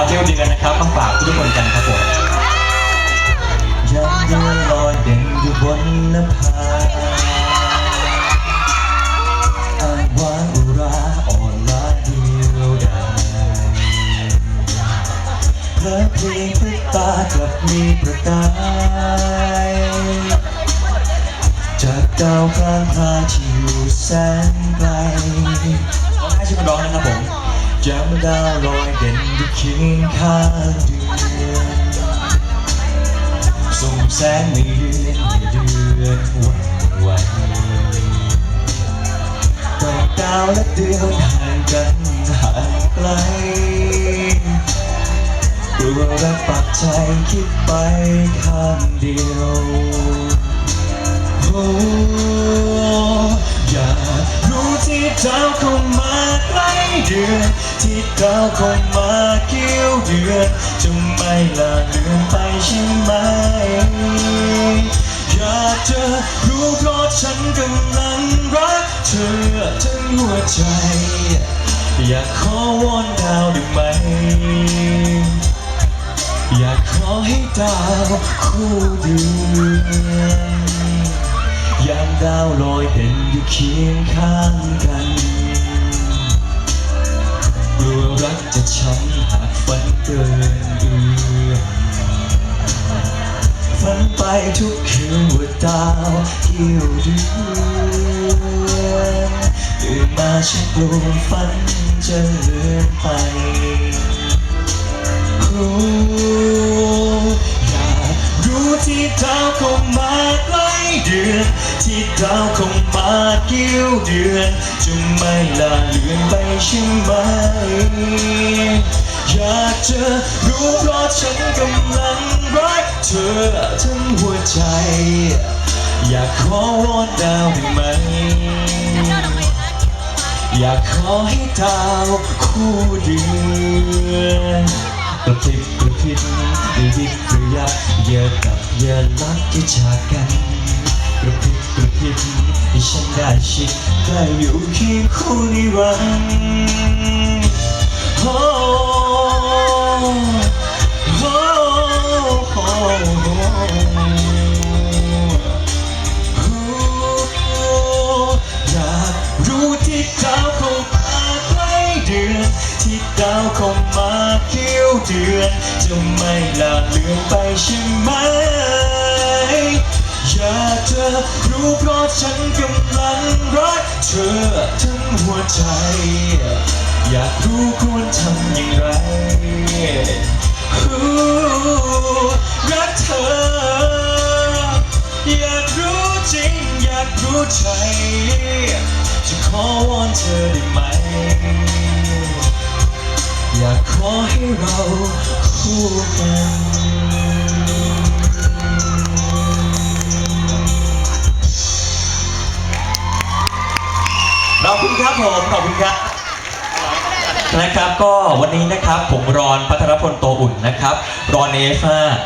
าวเที่ยวเดือนนะครับมาฝากทุกคนกันครับผมยังเดืนลอยเด่นอยู่บนนภาอ้างว้างอุราอ่อนลาเดียวดายเพลิดเพลินพริบตากลับมีประกายจากดาวพลางพาที่อยู่แสน จำดาวลอยเด่นอยู่เคียงข้างเดือนส่งแสงในเดือนให้เดือนวันไหวดอกดาวและเดือนห่างกันห่างไกลกลัวรักปักใจคิดไปข้างเดียวโอ้ อยากรู้ที่ดาวคงมาใกล้เดือนที่ดาวคงมาเกี่ยวเดือนจะไม่ละเลือนไปใช่ไหม อยากจะรู้เพราะฉันกำลังรักเธอทั้งหัวใจ อยากขอวอนดาวได้ไหม อยากขอให้ดาวคู่เดือน ยามดาวลอยเด่นอยู่เคียงข้างกันกลัวรักจะช้ำหากฝันเกินเอื้อฝันไปทุกคืนว่าดาวเที่ยวเดือนตื่นมาฉันกลัวฝันจะเลือนไปอยากรู้ที่ดาวคงมาใกล้เดือน ที่ดาวคงมาเกี่ยวเดือนจะไม่ละเลือนไปใช่ไหม อยากจะรู้เพราะฉันกำลังรักเธอทั้งหัวใจ อยากขอวอนดาวได้ไหม อยากขอให้ดาวคู่เดือนกระพริบกระพริบดีดิบกระยับเยอะกับเยอะลักที่จากกันก ระพริบกระพริบให้ฉันได้ชิดใกล้อยู่เคียงคู่นิรันดร์โอ้โอ้โอยากรู้ที่ดาวคงมาใกล้เดือนที่ดาวคงมาเกี่ยวเดือนจะไม่ละเลือนไปใช่ไหม อยากจะรู้เพราะฉันกำลังรักเธอทั้งหัวใจ อยากรู้ควรทำอย่างไรรักเธอ อยากรู้จริง อยากรู้ใจ จะขอวอนเธอได้ไหม อยากขอให้เราคู่กัน อบคุณครับผมขอบคุณครับนะครับก็วันนี้นะครับผมรอนพัทรพลโตอุ่นนะครับรอนเอฟ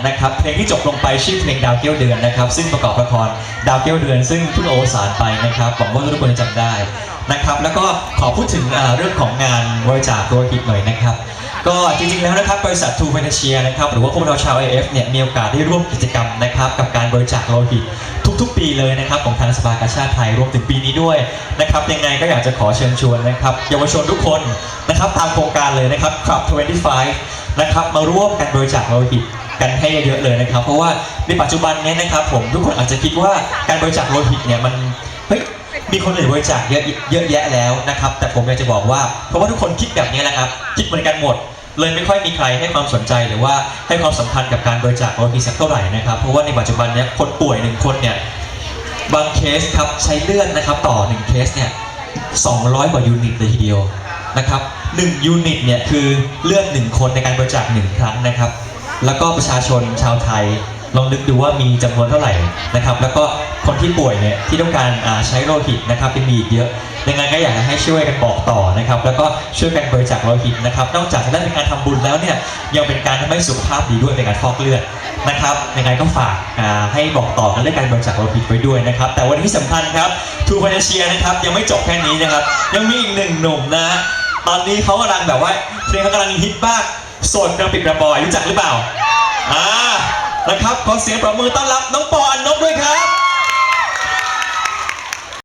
นะครับเพลงที่จบลงไปชื่อเพลงดาวเกี้ยวเดือนนะครับซึ่งประกอบละครดาวเกี้ยวเดือน ซึ่งเพิ่งโอสารไปนะครับหวังว่าทุกคนจำได้นะครับแล้วก็ขอพูดถึงเรื่องของงานบริจาคโลหิตหน่อยนะครับก็จริงๆแล้วนะครับบริษัททูเฟนเชียนะครับหรือว่าพวกเราชาว AF เนี่ยมีโอกาสได้ร่วมกิจกรรมนะครับกับการบริจาคโลหิต ทุกๆ ปีเลยนะครับของทางสภากาชาติไทยรวมถึงปีนี้ด้วยนะครับยังไงก็อยากจะขอเชิญชวนนะครับเยาวชนทุกคนนะครับตามโครงการเลยนะครับ Club 25นะครับมาร่วมกันบริจาคโลหิตกันให้เยอะๆเลยนะครับ เพราะว่าในปัจจุบันนี้นะครับผมทุกคนอาจจะคิดว่าการบริจาคโลหิตเนี่ยมันเฮ้ยมีคนอื่นบริจาคเยอะเยอะแยะแล้วนะครับ แต่ผมอยากจะบอกว่าเพราะว่าทุกคนคิดแบบนี้แหละครับ คิดเหมือนกันหมด เลยไม่ค่อยมีใครให้ความสนใจหรือว่าให้ความสำคัญกับการบริจาคโลหิตสักเท่าไหร่นะครับ เพราะว่าในปัจจุบันเนี้ยคนป่วยหนึ่งคนเนี่ยบางเคสครับใช้เลือดนะครับต่อ1เคสเนี่ย200 กว่ายูนิตเลยทีเดียวนะครับ1ยูนิตเนี่ยคือเลือด1คนในการบริจาค1ครั้งนะครับ แล้วก็ประชาชนชาวไทย ลองนึกดูว่ามีจำนวนเท่าไหร่นะครับแล้วก็คนที่ป่วยเนี่ยที่ต้องการใช้โลหิตนะครับเป็นมีอีกเยอะยังไงก็อยากให้ช่วยกันบอกต่อนะครับแล้วก็ช่วยกันบริจาคโลหิตนะครับนอกจากจะได้เป็นการทำบุญแล้วเนี่ยยังเป็นการทำให้สุขภาพดีด้วยเป็นการฟอกเลือดนะครับยังไงก็ฝากให้บอกต่อกันเรื่องการบริจาคโลหิตไว้ด้วยนะครับแต่วันนี้สำคัญครับทูพาเชียนะครับยังไม่จบแค่นี้นะครับยังมีอีกหนึ่งหนุ่มนะตอนนี้เขากำลังแบบว่าเพลงเขากำลังฮิตมากโสดกระปิดกระปอยรู้จักหรือเปล่าอ่า นะครับขอเสียงปรบมือต้อนรับน้องปออันนกด้วยครับ